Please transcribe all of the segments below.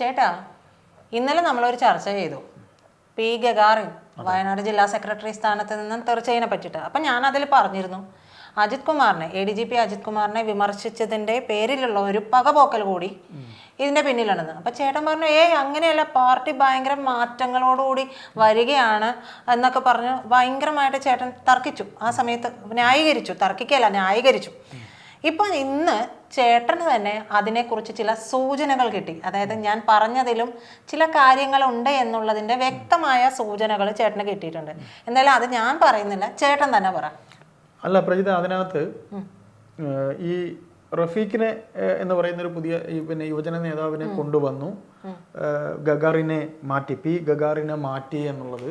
ചേട്ടാ ഇന്നലെ നമ്മളൊരു ചർച്ച ചെയ്തു. പി ഗഗാറിൻ വയനാട് ജില്ലാ സെക്രട്ടറി സ്ഥാനത്ത് നിന്നും തെറിച്ചതിനെ പറ്റിയിട്ട്. അപ്പം ഞാൻ അതിൽ പറഞ്ഞിരുന്നു. അജിത് കുമാറിനെ A D G P Ajith കുമാറിനെ വിമർശിച്ചതിന്റെ പേരിലുള്ള ഒരു പകപോക്കൽ കൂടി ഇതിന്റെ പിന്നിലാണെന്ന് അപ്പം ചേട്ടൻ പറഞ്ഞു ഏ അങ്ങനെയല്ല പാർട്ടി ഭയങ്കര മാറ്റങ്ങളോടുകൂടി വരികയാണ് എന്നൊക്കെ പറഞ്ഞു ഭയങ്കരമായിട്ട് ചേട്ടൻ തർക്കിച്ചു. ആ സമയത്ത് ന്യായീകരിച്ചു തർക്കിക്കല്ല ന്യായീകരിച്ചു. ഇപ്പം ഇന്ന് ചേട്ടന് തന്നെ അതിനെക്കുറിച്ച് ചില സൂചനകൾ കിട്ടി. അതായത് ഞാൻ പറഞ്ഞതിലും ചില കാര്യങ്ങളുണ്ട് എന്നുള്ളതിന്റെ വ്യക്തമായ സൂചനകൾ ചേട്ടന് കിട്ടിയിട്ടുണ്ട്. എന്തായാലും അത് ഞാൻ പറയുന്നില്ല ചേട്ടൻ തന്നെ പറ. അല്ല പ്രജിത അതിനകത്ത് ഈ റഫീഖിനെ എന്ന് പറയുന്ന ഒരു പുതിയ പിന്നെ യുവജന നേതാവിനെ കൊണ്ടുവന്നു. ഗഗാറിനെ മാറ്റി പി ഗഗാറിനെ മാറ്റി എന്നുള്ളത്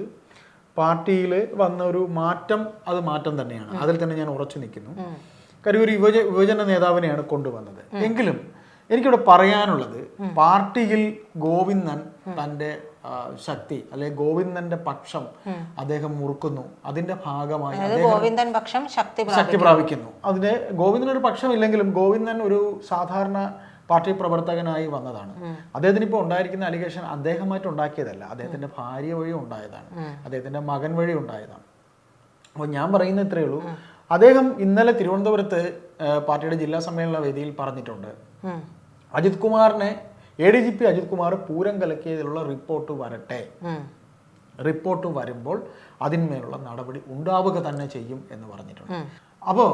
പാർട്ടിയിൽ വന്ന ഒരു മാറ്റം അത് മാറ്റം തന്നെയാണ്. അതിൽ തന്നെ ഞാൻ ഉറച്ചു നിൽക്കുന്നു. ഒരു യുവജ യുവജന നേതാവിനെയാണ് കൊണ്ടുവന്നത്. എങ്കിലും എനിക്കിവിടെ പറയാനുള്ളത് പാർട്ടിയിൽ ഗോവിന്ദൻ തന്റെ ശക്തി അല്ലെ ഗോവിന്ദന്റെ പക്ഷം അദ്ദേഹം മുറുക്കുന്നു. അതിന്റെ ഭാഗമായി ഗോവിന്ദൻ പക്ഷം ശക്തി ശക്തി പ്രാപിക്കുന്നു. അതിന് ഗോവിന്ദൻ ഒരു പക്ഷമില്ലെങ്കിലും ഗോവിന്ദൻ ഒരു സാധാരണ പാർട്ടി പ്രവർത്തകനായി വന്നതാണ്. അദ്ദേഹത്തിന് ഇപ്പോൾ ഉണ്ടായിരിക്കുന്ന അലിഗേഷൻ അദ്ദേഹമായിട്ട് ഉണ്ടാക്കിയതല്ല. അദ്ദേഹത്തിന്റെ ഭാര്യ വഴി ഉണ്ടായതാണ്. അദ്ദേഹത്തിന്റെ മകൻ വഴി ഉണ്ടായതാണ്. അപ്പോൾ ഞാൻ പറയുന്ന ഇത്രയേ ഉള്ളൂ. അദ്ദേഹം ഇന്നലെ തിരുവനന്തപുരത്ത് പാർട്ടിയുടെ ജില്ലാ സമ്മേളന വേദിയിൽ പറഞ്ഞിട്ടുണ്ട്. അജിത് കുമാറിനെ A D G P Ajith Kumar Pooram കലക്കിയതിലുള്ള report വരട്ടെ. റിപ്പോർട്ട് വരുമ്പോൾ അതിന്മേലുള്ള നടപടി ഉണ്ടാവുക തന്നെ ചെയ്യും എന്ന് പറഞ്ഞിട്ടുണ്ട്. അപ്പോൾ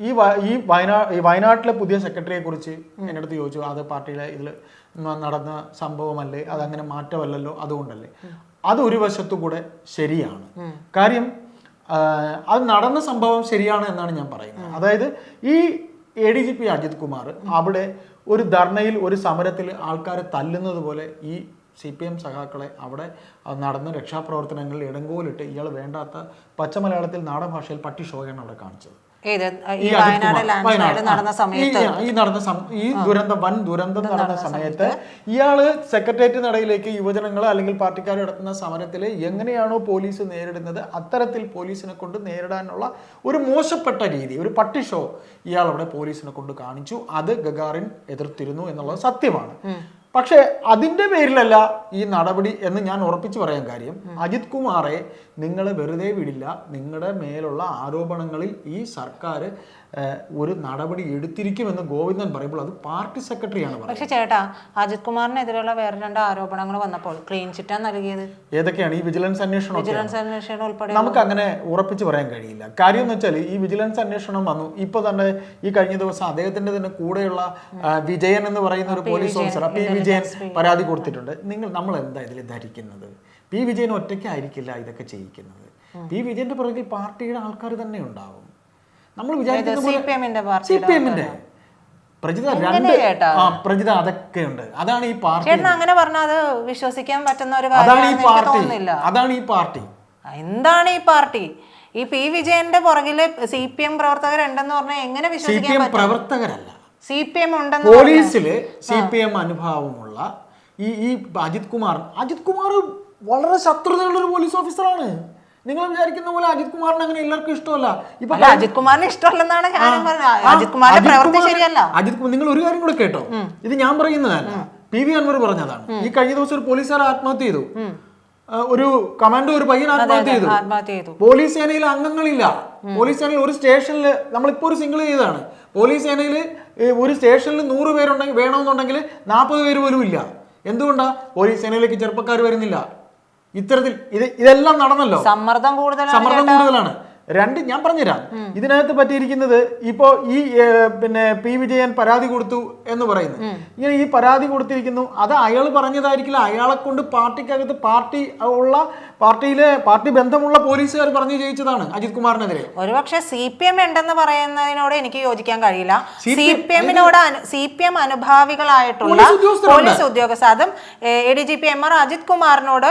ഈ ഈ വയനാ ഈ വയനാട്ടിലെ പുതിയ സെക്രട്ടറിയെ കുറിച്ച് എന്റെ അടുത്ത് ചോദിച്ചു അത് പാർട്ടിയിലെ ഇതിൽ നടന്ന സംഭവമല്ലേ? അതങ്ങനെ മാറ്റമല്ലല്ലോ? അതുകൊണ്ടല്ലേ? അത് ഒരു വശത്തു കൂടെ ശരിയാണ് കാര്യം അത് നടന്ന സംഭവം ശരിയാണ് എന്നാണ് ഞാൻ പറയുന്നത്. അതായത് ഈ A D G P Ajith Kumar അവിടെ ഒരു ധർണയിൽ ഒരു സമരത്തിൽ ആൾക്കാരെ തല്ലുന്നത് പോലെ ഈ സി പി എം സഖാക്കളെ അവിടെ നടന്ന രക്ഷാപ്രവർത്തനങ്ങളിൽ ഇടങ്കോലിട്ട് ഇയാൾ വേണ്ടാത്ത പച്ചമലയാളത്തിൽ നാടൻ ഭാഷയിൽ പട്ടി ഷോയാണ് അവിടെ കാണിച്ചത്. ഏത്? ഈ വയനാട് നടന്ന സമയത്ത്. ഈ- ഈ നടന്ന ഈ ദുരന്തം വൻ ദുരന്തം നടന്ന സമയത്ത് ഇയാൾ സെക്രട്ടേറിയറ്റ് നടയിലേക്ക് യുവജനങ്ങൾ അല്ലെങ്കിൽ പാർട്ടിക്കാർ നടത്തുന്ന സമരത്തിൽ എങ്ങനെയാണോ പോലീസ് നേരിടുന്നത് അത്തരത്തിൽ പോലീസിനെ കൊണ്ട് നേരിടാനുള്ള ഒരു മോശപ്പെട്ട രീതി ഒരു പട്ടി ഷോ ഇയാൾ അവിടെ പോലീസിനെ കൊണ്ട് കാണിച്ചു. അത് ഗഗാറിൻ എതിർത്തിരുന്നു എന്നുള്ളത് സത്യമാണ്. പക്ഷേ അതിന്റെ പേരിലല്ല ഈ നടപടി എന്ന് ഞാൻ ഉറപ്പിച്ചു പറയാൻ കാര്യം. അജിത് കുമാറെ നിങ്ങൾ വെറുതെ വിടില്ല. നിങ്ങളുടെ മേലുള്ള ആരോപണങ്ങളിൽ ഈ സർക്കാർ ഒരു നടപടി എടുത്തിരിക്കുമെന്ന് ഗോവിന്ദൻ പറയുമ്പോൾ അത് പാർട്ടി സെക്രട്ടറിയാണ് പറയുന്നത്. പക്ഷെ ചേട്ടാ അജിത് കുമാറിനെതിരെയുള്ള വേറെ രണ്ട് ആരോപണങ്ങൾ വന്നപ്പോൾ ക്ലീൻ ചിറ്റാ നൽകിയത്? ഏതൊക്കെയാണ്? ഈ വിജിലൻസ് അന്വേഷണം വിജിലൻസ് അന്വേഷണം ഉൾപ്പെടെ നമുക്ക് അങ്ങനെ ഉറപ്പിച്ച് പറയാൻ കഴിയില്ല. കാര്യം എന്ന് വെച്ചാൽ ഈ വിജിലൻസ് അന്വേഷണം വന്നു. ഇപ്പൊ തന്നെ ഈ കഴിഞ്ഞ ദിവസം അദ്ദേഹത്തിന്റെ തന്നെ കൂടെയുള്ള വിജയൻ എന്ന് പറയുന്ന ഒരു പോലീസ് ഓഫീസർ പി വിജയൻ പരാതി കൊടുത്തിട്ടുണ്ട്. നിങ്ങൾ നമ്മൾ എന്താ ഇതിൽ ധരിക്കുന്നത്? പി വിജയൻ ഒറ്റയ്ക്കായിരിക്കില്ല ഇതൊക്കെ ചെയ്യിക്കുന്നത്. പി വിജയന്റെ പുറകിൽ പാർട്ടിയുടെ ആൾക്കാർ തന്നെ ഉണ്ടാവും നമ്മൾ വിചാരിക്കുന്നത് സി പി എമ്മിന്റെ പ്രജിത രണ്ട് ആ പ്രജിത അതൊക്കെ ഉണ്ട്. അതാണ് ഈ പാർട്ടി. അങ്ങനെ പറഞ്ഞാൽ അത് വിശ്വസിക്കാൻ പറ്റുന്ന ഒരു അതാണ് ഈ പാർട്ടി. അതാണ് ഈ പാർട്ടി. എന്താണ് ഈ പാർട്ടി? ഈ പി വിജയന്റെ പുറകിൽ സി പി എം പ്രവർത്തകരുണ്ടെന്ന് പറഞ്ഞാൽ എങ്ങനെ സി പി വിശ്വസിക്കാൻ പ്രവർത്തകരല്ല. സി പി എം ഉണ്ടെന്ന് പോലീസിൽ സി പി എം അനുഭാവമുള്ള ഈ ഈ അജിത് കുമാർ. അജിത് കുമാർ വളരെ ശത്രുതയുള്ള ഒരു പോലീസ് ഓഫീസറാണ്. നിങ്ങൾ വിചാരിക്കുന്ന പോലെ അജിത് കുമാറിന് അങ്ങനെ എല്ലാവർക്കും ഇഷ്ടമല്ല. ഇപ്പൊ അജിത് കുമാറിന് ഇഷ്ടമല്ലെന്നാണ് അജിത് കുമാറിന്റെ അജിത് പ്രവൃത്തി ശരിയല്ല. അജിത് നിങ്ങൾ ഒരു കാര്യം കൂടെ കേട്ടോ. ഇത് ഞാൻ പറയുന്നതല്ല പി വി അൻവർ പറഞ്ഞതാണ്. ഈ കഴിഞ്ഞ ദിവസം ഒരു പോലീസുകാർ ആത്മഹത്യ ചെയ്തു. ഒരു കമാൻഡോ ഒരു പയ്യൻ ആത്മഹത്യ ചെയ്തു. ആത്മഹത്യ ചെയ്തു. പോലീസ് സേനയിൽ അംഗങ്ങളില്ല. പോലീസ് സേനയിൽ ഒരു സ്റ്റേഷനിൽ നമ്മളിപ്പോ ഒരു സിംഗിൾ ചെയ്തതാണ്. പോലീസ് സേനയിൽ ഒരു സ്റ്റേഷനിൽ നൂറ് പേരുണ്ടെങ്കിൽ വേണമെന്നുണ്ടെങ്കിൽ നാൽപ്പത് പേര് പോലും ഇല്ല. എന്തുകൊണ്ടാ? പോലീസ് സേനയിലേക്ക് ചെറുപ്പക്കാർ വരുന്നില്ല. ഇത്തരത്തിൽ ഇത് ഇതെല്ലാം നടന്നല്ലോ. സമ്മർദ്ദം കൂടുതലാണ് സമ്മർദ്ദം കൂടുതലാണ്. രണ്ട് ഞാൻ പറഞ്ഞുതരാം. ഇതിനകത്ത് പറ്റിയിരിക്കുന്നത് ഇപ്പോ ഈ പിന്നെ പി വിജയൻ പരാതി കൊടുത്തു എന്ന് പറയുന്നു ഇങ്ങനെ ഈ പരാതി കൊടുത്തിരിക്കുന്നു. അത് അയാൾ പറഞ്ഞതായിരിക്കില്ല. അയാളെ കൊണ്ട് പാർട്ടിക്കകത്ത് പാർട്ടി ഉള്ള പാർട്ടിയിലെ പാർട്ടി ബന്ധമുള്ള പോലീസുകാർ പറഞ്ഞു ജയിച്ചതാണ് അജിത് കുമാറിനെതിരെ. ഒരുപക്ഷെ സി പി എം ഉണ്ടെന്ന് പറയുന്നതിനോട് എനിക്ക് യോജിക്കാൻ കഴിയില്ല. സി പി എമ്മിനോട് സി പി എം അനുഭാവികളായിട്ടുള്ള പോലീസ് ഉദ്യോഗസ്ഥ അതും A D G P M R Ajith കുമാറിനോട്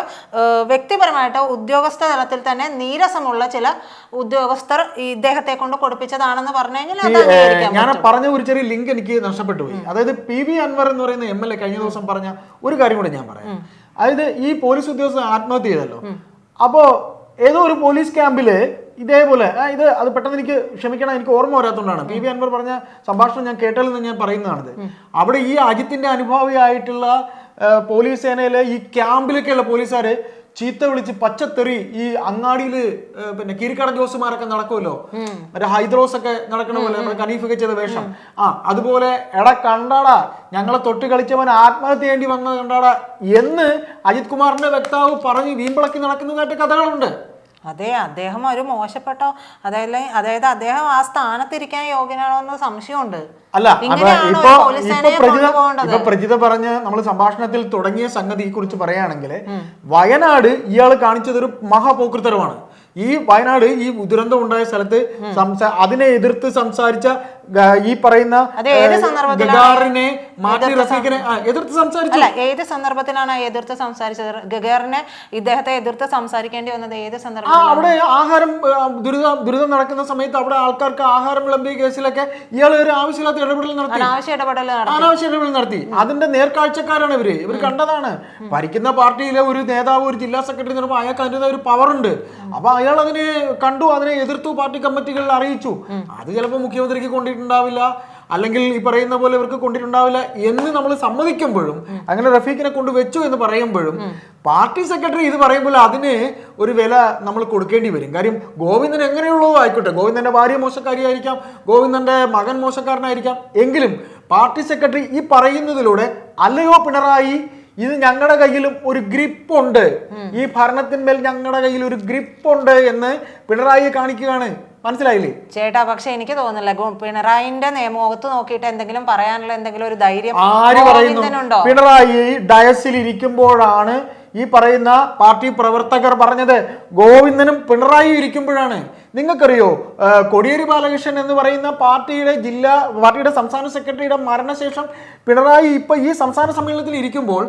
വ്യക്തിപരമായിട്ട് ഉദ്യോഗസ്ഥ തലത്തിൽ തന്നെ നീരസമുള്ള ചില ഉദ്യോഗസ്ഥർ ഇദ്ദേഹത്തെ കൊണ്ട് കൊടുപ്പിച്ചതാണെന്ന് പറഞ്ഞു കഴിഞ്ഞാൽ ഞാൻ പറഞ്ഞ ഒരു ചെറിയ ലിങ്ക് എനിക്ക് നഷ്ടപ്പെട്ടു പോയി അതായത് പി വി അൻവർ എന്ന് പറയുന്ന എം എൽ എ കഴിഞ്ഞ ദിവസം പറഞ്ഞ ഒരു കാര്യം കൂടെ ഞാൻ പറയാം. അതായത് ഈ പോലീസ് ഉദ്യോഗസ്ഥൻ ആത്മഹത്യ ചെയ്തല്ലോ. അപ്പോ ഏതോ ഒരു പോലീസ് ക്യാമ്പിൽ ഇതേപോലെ ഇത് അത് പെട്ടെന്ന് എനിക്ക് ക്ഷമിക്കണം എനിക്ക് ഓർമ്മ വരാത്തതുകൊണ്ടാണ് പി വി അൻവർ പറഞ്ഞ സംഭാഷണം ഞാൻ കേട്ടാലും ഞാൻ പറയുന്നതാണിത്. അവിടെ ഈ അജിത്തിന്റെ അനുഭാവിയായിട്ടുള്ള പോലീസ് സേനയിലെ ഈ ക്യാമ്പിലൊക്കെയുള്ള പോലീസുകാര് ചീത്ത വിളിച്ച് പച്ചത്തെറി ഈ അങ്ങാടിയിൽ ഏഹ്, പിന്നെ കീരിക്കട ജോസുമാരൊക്കെ നടക്കുമല്ലോ? മറ്റേ ഹൈദ്രോസ് ഒക്കെ നടക്കണ പോലെ നമ്മുടെ കനീഫൊക്കെ ചെയ്ത വേഷം. ആ അതുപോലെ എടാ കണ്ടാടാ ഞങ്ങളെ തൊട്ട് കളിച്ചവൻ ആത്മഹത്യ ചെയ്യേണ്ടി വന്നത് കണ്ടാടാ എന്ന് അജിത് കുമാറിന്റെ വക്താവ് പറഞ്ഞ് വീമ്പിളക്കി നടക്കുന്നതായിട്ട് കഥകളുണ്ട്. അതെ അദ്ദേഹം ഒരു മോശപ്പെട്ടോ അതായത് അതായത് അദ്ദേഹം ആ സ്ഥാനത്തിരിക്കാൻ യോഗ്യനാണോ എന്ന് സംശയമുണ്ട്. അല്ല ഇപ്പോ പ്രജിത പറഞ്ഞ നമ്മൾ സംഭാഷണത്തിൽ തുടങ്ങിയ സംഗതിയെ കുറിച്ച് പറയുകയാണെങ്കിൽ വയനാട് ഇയാൾ കാണിച്ചത് ഒരു മഹാപോക്കൃത്തരമാണ് ഈ വയനാട് ഈ ദുരന്തം ഉണ്ടായ സ്ഥലത്ത് അതിനെ എതിർത്ത് സംസാരിച്ച ഈ പറയുന്ന ഗഗാറിനെ മാറ്റി റഫീഖിനെ എതിർത്ത് സംസാരിച്ചു. ഏത് സന്ദർഭത്തിലാണ് എതിർത്ത് സംസാരിച്ചത്? ഗഗാറിനെ ഇദ്ദേഹത്തെ എതിർത്ത് സംസാരിക്കേണ്ടി വന്നത് ഏത് സന്ദർഭം അവിടെ ആഹാരം ദുരിതം ദുരിതം നടക്കുന്ന സമയത്ത് അവിടെ ആൾക്കാർക്ക് ആഹാരം വിളമ്പിയ കേസിലൊക്കെ ഇയാൾ ഒരു ആവശ്യമില്ലാത്ത ഇടപെടൽ നടത്തി. അനാവശ്യ ഇടപെടൽ അനാവശ്യ ഇടപെടൽ നടത്തി. അതിന്റെ നേർക്കാഴ്ചക്കാരാണ് ഇവർ. ഇവർ കണ്ടതാണ്. ഭരിക്കുന്ന പാർട്ടിയിലെ ഒരു നേതാവ് ഒരു ജില്ലാ സെക്രട്ടറി എന്ന് പറയുമ്പോൾ അയാൾക്ക് അതിന്റെ ഒരു പവർ ഉണ്ട്. അപ്പൊ അയാൾ അതിനെ കണ്ടു അതിനെ എതിർത്തു പാർട്ടി കമ്മിറ്റികൾ അറിയിച്ചു. അത് ചിലപ്പോൾ മുഖ്യമന്ത്രിക്ക് കൊണ്ടിട്ടുണ്ടാവില്ല അല്ലെങ്കിൽ ഈ പറയുന്ന പോലെ ഇവർക്ക് കൊണ്ടിട്ടുണ്ടാവില്ല എന്ന് നമ്മൾ സമ്മതിക്കുമ്പോഴും അങ്ങനെ റഫീഖിനെ കൊണ്ട് വെച്ചു എന്ന് പറയുമ്പോഴും പാർട്ടി സെക്രട്ടറി ഇത് പറയുമ്പോൾ അതിന് ഒരു വില നമ്മൾ കൊടുക്കേണ്ടി വരും. കാര്യം ഗോവിന്ദൻ എങ്ങനെയുള്ളതോ ആയിക്കോട്ടെ. ഗോവിന്ദന്റെ ഭാര്യ മോശക്കാരിയായിരിക്കാം ഗോവിന്ദന്റെ മകൻ മോശക്കാരനായിരിക്കാം. എങ്കിലും പാർട്ടി സെക്രട്ടറി ഈ പറയുന്നതിലൂടെ അല്ലയോ പിണറായി ഇത് ഞങ്ങളുടെ കയ്യിലും ഒരു ഗ്രിപ്പ് ഉണ്ട് ഈ ഭരണത്തിന്മേൽ ഞങ്ങളുടെ കയ്യിൽ ഒരു ഗ്രിപ്പ് ഉണ്ട് എന്ന് പിണറായി കാണിക്കുകയാണ്. മനസ്സിലായില്ലേ? ചേട്ടാ പക്ഷെ എനിക്ക് തോന്നുന്നില്ല. പിണറായിന്റെ നിയമമുഖത്ത് നോക്കിയിട്ട് എന്തെങ്കിലും പറയാനുള്ള എന്തെങ്കിലും ഒരു ധൈര്യം ആര് പറയുന്നു? പിണറായി ഡയസിൽ ഇരിക്കുമ്പോഴാണ് ഈ പറയുന്ന പാർട്ടി പ്രവർത്തകർ പറഞ്ഞത് ഗോവിന്ദനും പിണറായി ഇരിക്കുമ്പോഴാണ്. നിങ്ങൾക്കറിയോ കൊടിയേരി ബാലകൃഷ്ണൻ എന്ന് പറയുന്ന പാർട്ടിയുടെ ജില്ലാ പാർട്ടിയുടെ സംസ്ഥാന സെക്രട്ടറിയുടെ മരണശേഷം പിണറായി ഇപ്പൊ ഈ സംസ്ഥാന സമ്മേളനത്തിൽ ഇരിക്കുമ്പോൾ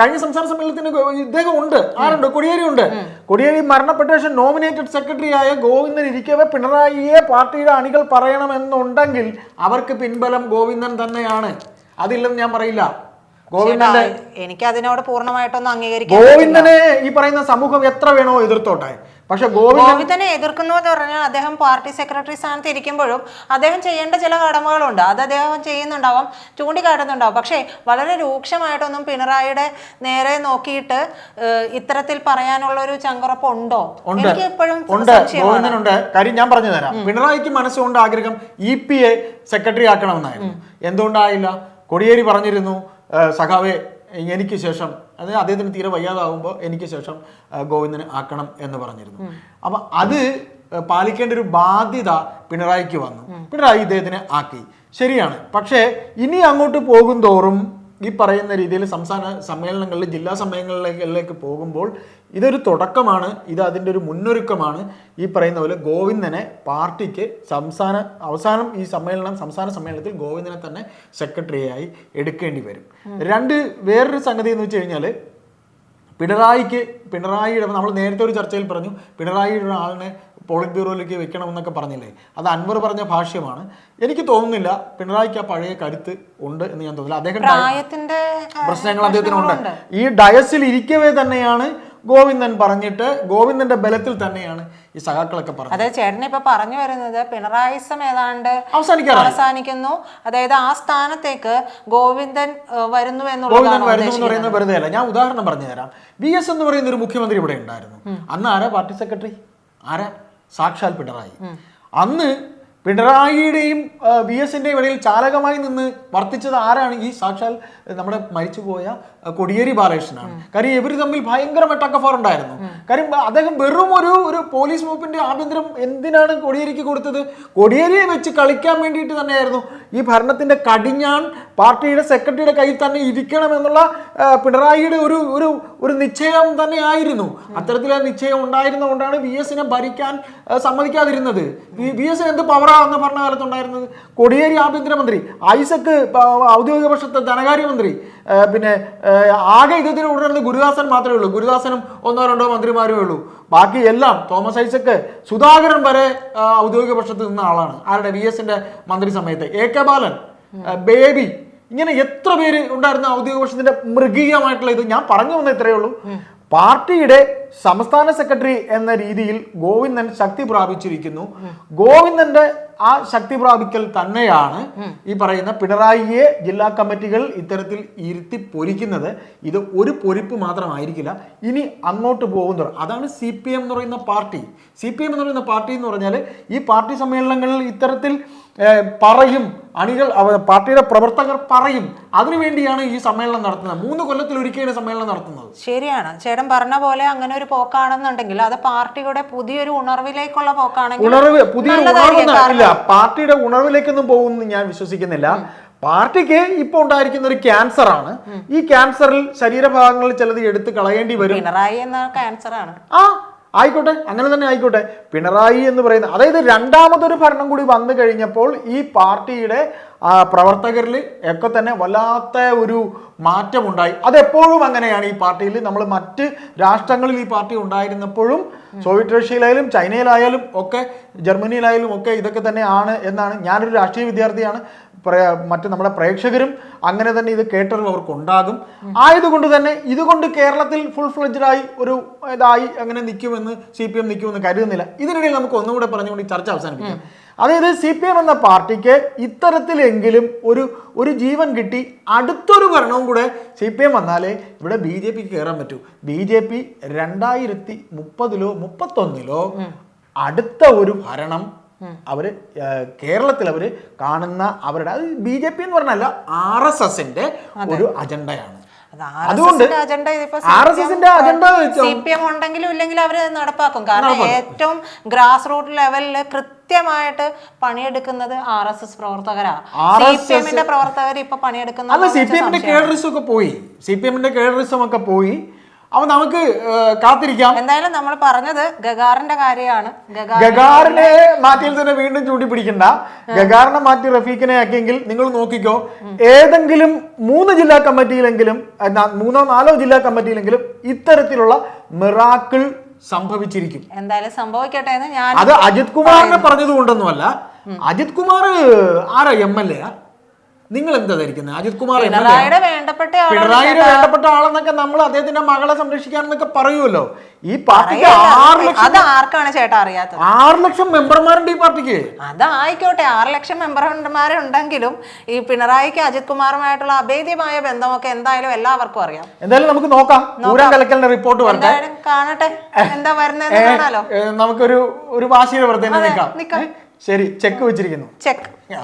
കഴിഞ്ഞ സംസ്ഥാന സമ്മേളനത്തിന് ഇദ്ദേഹം ഉണ്ട്. ആരുണ്ട്? കൊടിയേരി ഉണ്ട്. കൊടിയേരി മരണപ്പെട്ട ശേഷം നോമിനേറ്റഡ് സെക്രട്ടറി ആയ ഗോവിന്ദൻ ഇരിക്കവേ പിണറായിയെ പാർട്ടിയുടെ അണികൾ പറയണമെന്നുണ്ടെങ്കിൽ അവർക്ക് പിൻബലം ഗോവിന്ദൻ തന്നെയാണ്. അതില്ലെന്ന് ഞാൻ പറയില്ല. ഗോവിന്ദന്റെ എനിക്ക് അതിനോട് പൂർണമായിട്ടൊന്നും അംഗീകരിക്കാം ഗോവിന്ദനെ ഈ പറയുന്ന സമൂഹം എത്ര വേണോ എതിർത്തോട്ടെ. പക്ഷെ ഗോവിന്ദനെ എതിർക്കുന്നു എന്ന് പറഞ്ഞാൽ അദ്ദേഹം പാർട്ടി സെക്രട്ടറി സ്ഥാനത്ത് ഇരിക്കുമ്പോഴും അദ്ദേഹം ചെയ്യേണ്ട ചില കടമകളുണ്ട്. അത് അദ്ദേഹം ചെയ്യുന്നുണ്ടാവാം ചൂണ്ടിക്കാട്ടുന്നുണ്ടാവും. പക്ഷേ വളരെ രൂക്ഷമായിട്ടൊന്നും പിണറായിയുടെ നേരെ നോക്കിയിട്ട് ഇത്തരത്തിൽ പറയാനുള്ള ഒരു ചങ്കുറപ്പ് ഉണ്ടോ? എനിക്ക് എപ്പോഴും ഉണ്ട്. ഗോവിന്ദനുണ്ട്. കാര്യം ഞാൻ പറഞ്ഞു തരാം. പിണറായിക്ക് മനസ്സുകൊണ്ട് ആഗ്രഹം ഇ പി എ സെക്രട്ടറി ആക്കണമെന്നായിരുന്നു. എന്തുകൊണ്ടായില്ല? കൊടിയേരി പറഞ്ഞിരുന്നു. "ഏ, സഖാവെ എനിക്ക് ശേഷം അത് അദ്ദേഹത്തിന് തീരെ വയ്യാതാവുമ്പോൾ എനിക്ക് ശേഷം ഗോവിന്ദന് ആക്കണം എന്ന് പറഞ്ഞിരുന്നു. അപ്പൊ അത് പാലിക്കേണ്ട ഒരു ബാധ്യത പിണറായിക്ക് വന്നു. പിണറായി ഇദ്ദേഹത്തിനെ ആക്കി. ശരിയാണ്. പക്ഷേ ഇനി അങ്ങോട്ട് പോകും തോറും ഈ പറയുന്ന രീതിയിൽ സംസ്ഥാന സമ്മേളനങ്ങളിൽ ജില്ലാ സമ്മേളനങ്ങളിലേക്ക് പോകുമ്പോൾ ഇതൊരു തുടക്കമാണ് ഇത് അതിന്റെ ഒരു മുന്നൊരുക്കമാണ്. ഈ പറയുന്ന പോലെ ഗോവിന്ദനെ പാർട്ടിക്ക് സംസ്ഥാന അവസാനം ഈ സമ്മേളനം സംസ്ഥാന സമ്മേളനത്തിൽ ഗോവിന്ദനെ തന്നെ സെക്രട്ടറിയായി എടുക്കേണ്ടി വരും. രണ്ട് വേറൊരു സംഗതി എന്ന് വെച്ച് കഴിഞ്ഞാൽ പിണറായിക്ക് പിണറായിയുടെ നമ്മൾ നേരത്തെ ഒരു ചർച്ചയിൽ പറഞ്ഞു പിണറായിയുടെ ഒരാളിനെ പോളിറ്റ് ബ്യൂറോയിലേക്ക് വെക്കണമെന്നൊക്കെ പറഞ്ഞില്ലേ? അത് അൻവർ പറഞ്ഞ ഭാഷ്യമാണ്. എനിക്ക് തോന്നുന്നില്ല പിണറായിക്ക് ആ പഴയ കരുത്ത് ഉണ്ട് എന്ന് ഞാൻ തോന്നുന്നില്ല. അദ്ദേഹം പ്രശ്നങ്ങൾ അദ്ദേഹത്തിനുണ്ട് ഉണ്ട്. ഈ ഡയസിൽ ഇരിക്കവേ തന്നെയാണ് ഗോവിന്ദൻ പറഞ്ഞിട്ട് ഗോവിന്ദന്റെ ബലത്തിൽ തന്നെയാണ് ഈ സഖാക്കളൊക്കെ പറഞ്ഞത്. അതായത് ചേട്ടൻ ഇപ്പൊ പറഞ്ഞു വരുന്നത് പിണറായിസം ഏതാണ്ട് അവസാനിക്കുന്നു. അതായത് ആ സ്ഥാനത്തേക്ക് ഗോവിന്ദൻ വരുന്നു ഗോവിന്ദൻ വരുന്നു എന്ന് പറയുന്നത് വെറുതെ അല്ല ഞാൻ ഉദാഹരണം പറഞ്ഞു തരാം. വി എസ് എന്ന് പറയുന്ന ഒരു മുഖ്യമന്ത്രി ഇവിടെ ഉണ്ടായിരുന്നു. അന്ന് ആരാ പാർട്ടി സെക്രട്ടറി? ആരാ? സാക്ഷാൽ പിണറായി. അന്ന് പിണറായിയുടെയും വി എസിന്റെയും ഇടയിൽ ചാലകമായി നിന്ന് വർത്തിച്ചത് ആരാണ്? ഈ സാക്ഷാൽ നമ്മുടെ മരിച്ചുപോയ കൊടിയേരി ബാലകൃഷ്ണനാണ്. കാര്യം ഇവർ തമ്മിൽ ഭയങ്കര മെട്ടക്കഫോർ ഉണ്ടായിരുന്നു കാര്യം അദ്ദേഹം വെറും ഒരു ഒരു പോലീസ് വകുപ്പിന്റെ ആഭ്യന്തരം എന്തിനാണ് കൊടിയേരിക്ക് കൊടുത്തത്? കൊടിയേരിയെ വെച്ച് കളിക്കാൻ വേണ്ടിയിട്ട് തന്നെയായിരുന്നു. ഈ ഭരണത്തിന്റെ കടിഞ്ഞാൺ പാർട്ടിയുടെ സെക്രട്ടറിയുടെ കയ്യിൽ തന്നെ ഇരിക്കണം എന്നുള്ള പിണറായിയുടെ ഒരു ഒരു ഒരു നിശ്ചയം തന്നെ ആയിരുന്നു. അത്തരത്തിലെ നിശ്ചയം ഉണ്ടായിരുന്നതുകൊണ്ടാണ് വി എസിനെ ഭരിക്കാൻ സമ്മതിക്കാതിരുന്നത്. വി എസിന് എന്ത് പവറാ അന്ന് ഭരണകാലത്ത് ഉണ്ടായിരുന്നത്? കോടിയേരി ആഭ്യന്തരമന്ത്രി ഐസക്ക് ഔദ്യോഗിക പക്ഷത്തെ ധനകാര്യമന്ത്രി പിന്നെ ആകെ ഇദ്ദേഹത്തിന് ഉടനെ ഗുരുദാസൻ മാത്രമേ ഉള്ളൂ. ഗുരുദാസനും ഒന്നോ രണ്ടോ മന്ത്രിമാരേ ഉള്ളൂ. ബാക്കി എല്ലാം തോമസ് ഐസക്ക് സുധാകരൻ വരെ ഔദ്യോഗിക പക്ഷത്ത് നിന്ന ആളാണ്. ആരുടെ? വി എസിന്റെ മന്ത്രി സമയത്ത്. എ കെ ബാലൻ ബേബി ഇങ്ങനെ എത്ര പേര് ഉണ്ടായിരുന്ന ഔദ്യോഗിക പക്ഷത്തിന്റെ മൃഗീയമായിട്ടുള്ള ഇത് ഞാൻ പറഞ്ഞു വന്ന ഇത്രയേ ഉള്ളൂ. പാർട്ടിയുടെ സംസ്ഥാന സെക്രട്ടറി എന്ന രീതിയിൽ ഗോവിന്ദൻ ശക്തി പ്രാപിച്ചിരിക്കുന്നു. ഗോവിന്ദന്റെ ആ ശക്തി പ്രാപിക്കൽ തന്നെയാണ് ഈ പറയുന്ന പിണറായിയെ ജില്ലാ കമ്മിറ്റികൾ ഇത്തരത്തിൽ ഇരുത്തി പൊരിക്കുന്നത്. ഇത് ഒരു പൊരിപ്പ് മാത്രമായിരിക്കില്ല. ഇനി അങ്ങോട്ട് പോകുന്നത് അതാണ് സി പി എം എന്ന് പറയുന്ന പാർട്ടി. സി പി എം എന്ന് പറയുന്ന പാർട്ടി എന്ന് പറഞ്ഞാൽ ഈ പാർട്ടി സമ്മേളനങ്ങളിൽ ഇത്തരത്തിൽ പറയും. അണികൾ പാർട്ടിയുടെ പ്രവർത്തകർ പറയും. അതിനുവേണ്ടിയാണ് ഈ സമ്മേളനം നടത്തുന്നത്. മൂന്ന് കൊല്ലത്തിൽ ഒരിക്കലാണ് സമ്മേളനം നടത്തുന്നത്. ശരിയാണ്. ചേട്ടൻ പറഞ്ഞ പോലെ അങ്ങനെ ഒരു പോക്കാണെന്നുണ്ടെങ്കിൽ അത് പാർട്ടിയുടെ പുതിയൊരു ഉണർവിലേക്കുള്ള പോക്കാണെങ്കിൽ ഉണർവ് പുതിയ നല്ലതായിരിക്കും. ഇല്ല പാർട്ടിയുടെ ഉണർവിലേക്കൊന്നും പോകുമെന്ന് ഞാൻ വിശ്വസിക്കുന്നില്ല. പാർട്ടിക്ക് ഇപ്പോൾ ഉണ്ടായിരിക്കുന്ന ഒരു ക്യാൻസർ ആണ്. ഈ ക്യാൻസറിൽ ശരീരഭാഗങ്ങളിൽ ചിലത് എടുത്ത് കളയേണ്ടി വരും. പിണറായി എന്ന ക്യാൻസർ ആണ്. ആ ആയിക്കോട്ടെ അങ്ങനെ തന്നെ ആയിക്കോട്ടെ. പിണറായി എന്ന് പറയുന്ന അതായത് രണ്ടാമതൊരു ഭരണം കൂടി വന്നു കഴിഞ്ഞപ്പോൾ ഈ പാർട്ടിയുടെ ആ, പ്രവർത്തകരിൽ ഒക്കെ തന്നെ വല്ലാത്ത ഒരു മാറ്റമുണ്ടായി. അതെപ്പോഴും അങ്ങനെയാണ് ഈ പാർട്ടിയിൽ. നമ്മൾ മറ്റ് രാഷ്ട്രങ്ങളിൽ ഈ പാർട്ടി ഉണ്ടായിരുന്നപ്പോഴും സോവിയറ്റ് റഷ്യയിലായാലും ചൈനയിലായാലും ഒക്കെ ജർമ്മനിയിലായാലും ഒക്കെ ഇതൊക്കെ തന്നെ ആണ് എന്നാണ് ഞാനൊരു രാഷ്ട്രീയ വിദ്യാർത്ഥിയാണ്. മറ്റ് നമ്മുടെ പ്രേക്ഷകരും അങ്ങനെ തന്നെ ഇത് കേട്ടറിവ് അവർക്ക് ഉണ്ടാകും ആയതുകൊണ്ട് തന്നെ ഇതുകൊണ്ട് കേരളത്തിൽ ഫുൾ ഫ്ലെഡ്ജായി ഒരു ഇതായി അങ്ങനെ നിൽക്കുമെന്ന് സി പി എം നിൽക്കുമെന്ന് കരുതുന്നില്ല. ഇതിനിടയിൽ നമുക്ക് ഒന്നുകൂടെ പറഞ്ഞുകൊണ്ട് ഈ ചർച്ച അവസാനിപ്പിക്കാം. അതായത് സി പി എം എന്ന പാർട്ടിക്ക് ഇത്തരത്തിലെങ്കിലും ഒരു ഒരു ജീവൻ കിട്ടി അടുത്തൊരു ഭരണവും കൂടെ സി പി എം വന്നാലേ ഇവിടെ ബി ജെ പിക്ക് കയറാൻ പറ്റൂ. ബി ജെ പി രണ്ടായിരത്തി മുപ്പതിലോ മുപ്പത്തൊന്നിലോ അടുത്ത ഒരു ഭരണം അവർ കേരളത്തിൽ അവർ കാണുന്ന അവരുടെ അത് ബി ജെ പി എന്ന് പറഞ്ഞല്ല ആർ എസ് എസിന്റെ ഒരു അജണ്ടയാണ്. അതുകൊണ്ട് അജണ്ട ആർ എസ് എസിന്റെ അജണ്ട സി പി എം ഉണ്ടെങ്കിലും ഇല്ലെങ്കിലും അവർ നടപ്പാക്കും. കാരണം ഏറ്റവും ഗ്രാസ് റൂട്ട് ലെവലിൽ കൃത്യമായിട്ട് പണിയെടുക്കുന്നത് ആർ എസ് എസ് പ്രവർത്തകരാ. സി പ്രവർത്തകർ ഇപ്പൊ അല്ല പണിയെടുക്കുന്ന സി പി എമ്മിന്റെ കേഡറിസം ഒക്കെ പോയി. സി പി എമ്മിന്റെ കേഡറിസം ഒക്കെ പോയി. അപ്പൊ നമുക്ക് കാത്തിരിക്കാം. എന്തായാലും നമ്മൾ പറഞ്ഞത് ഗഗാറിന്റെ കാര്യമാണ്. ഗഗാറിനെ മാറ്റിയിൽ തന്നെ വീണ്ടും ചൂണ്ടിപ്പിടിക്കണ്ട. ഗഗാറിനെ മാറ്റി റഫീഖിനെ ആക്കിയെങ്കിൽ നിങ്ങൾ നോക്കിക്കോ ഏതെങ്കിലും മൂന്ന് ജില്ലാ കമ്മിറ്റിയിലെങ്കിലും മൂന്നോ നാലോ ജില്ലാ കമ്മിറ്റിയിലെങ്കിലും ഇത്തരത്തിലുള്ള മിറാക്കിൾ സംഭവിച്ചിരിക്കും. എന്തായാലും സംഭവിക്കട്ടെ എന്ന് ഞാൻ അത് അജിത് കുമാറിനെ പറഞ്ഞത് കൊണ്ടൊന്നുമല്ല അജിത് കുമാർ ആരാ? എം എൽ എ നിങ്ങൾ എന്താ ധരിക്കുന്നത് അജിത് കുമാർ പിണറായിയുടെ വേണ്ടപ്പെട്ട ആളെന്നൊക്കെ നമ്മൾ അദ്ദേഹത്തിന്റെ മകളെ സംരക്ഷിക്കാന്നൊക്കെ പറയുമല്ലോ. ഈ പാർട്ടിക്ക്. ആറ് ലക്ഷം അത് ആർക്കാണ് ചേട്ടാ അറിയാത്തത്? ആറ് ലക്ഷം മെമ്പർമാരുണ്ട് ഈ പാർട്ടിക്ക്. അതായിക്കോട്ടെ. ആറ് ലക്ഷം മെമ്പർമാരുണ്ടെങ്കിലും ഈ പിണറായിക്ക് അജിത് കുമാറുമായിട്ടുള്ള അഭേദ്യമായ ബന്ധമൊക്കെ എന്തായാലും എല്ലാവർക്കും അറിയാം. എന്തായാലും നമുക്ക് നോക്കാം. പൂരം കലക്കലിന്റെ റിപ്പോർട്ട് വരട്ടെ. കാണട്ടെ. എന്താ വരുന്നത് കാണാലോ. നമുക്കൊരു ഒരു വാശിയുടെ വെറുതെ നിൽക്കാം. ശരി ചെക്ക് വെച്ചിരിക്കുന്നു. ചെക്ക് ആ.